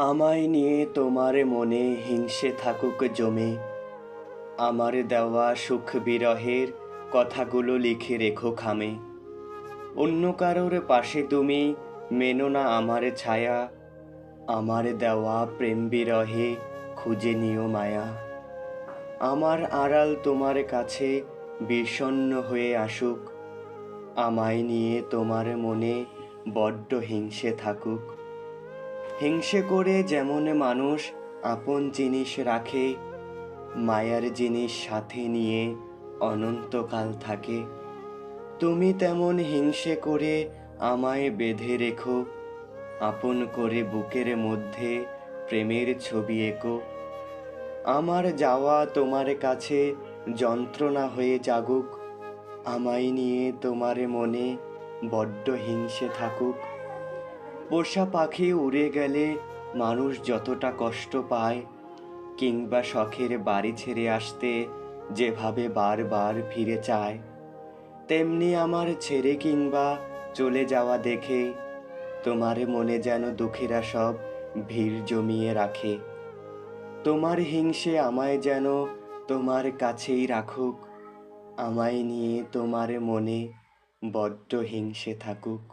আমায় নিয়ে তোমার মনে হিংসে থাকুক জমে। আমার দেওয়া সুখ বিরহের কথাগুলো লিখে রেখো খামে। অন্য কারোর পাশে তুমি মেনো না আমার ছায়া। আমার দেওয়া প্রেম বিরহে খুঁজে নিও মায়া। আমার আড়াল তোমার কাছে বিষণ্ণ হয়ে আসুক। আমায় নিয়ে তোমার মনে বড্ড হিংসে থাকুক। হিংসে করে যেমন মানুষ আপন জিনিস রাখে, মায়ার জিনিস সাথে নিয়ে অনন্তকাল থাকে। তুমি তেমন হিংসে করে আমায় বেঁধে রেখো, আপন করে বুকের মধ্যে প্রেমের ছবি এঁকো। আমার যাওয়া তোমার কাছে যন্ত্রণা হয়ে জাগুক, আমায় নিয়ে তোমার মনে বড্ড হিংসে থাকুক। পোষা পাখি উড়ে গেলে মানুষ যতটা কষ্ট পায়, কিংবা শখের বাড়ি ছেড়ে আসতে যেভাবে বারবার ফিরে চায়, তেমনি আমার ছেড়ে কিংবা চলে যাওয়া দেখে তোমার মনে যেন দুঃখীরা সব ভিড় জমিয়ে রাখে। তোমার হিংসে আমায় যেন তোমার কাছেই রাখুক, আমায় নিয়ে তোমার মনে বড্ড হিংসে থাকুক।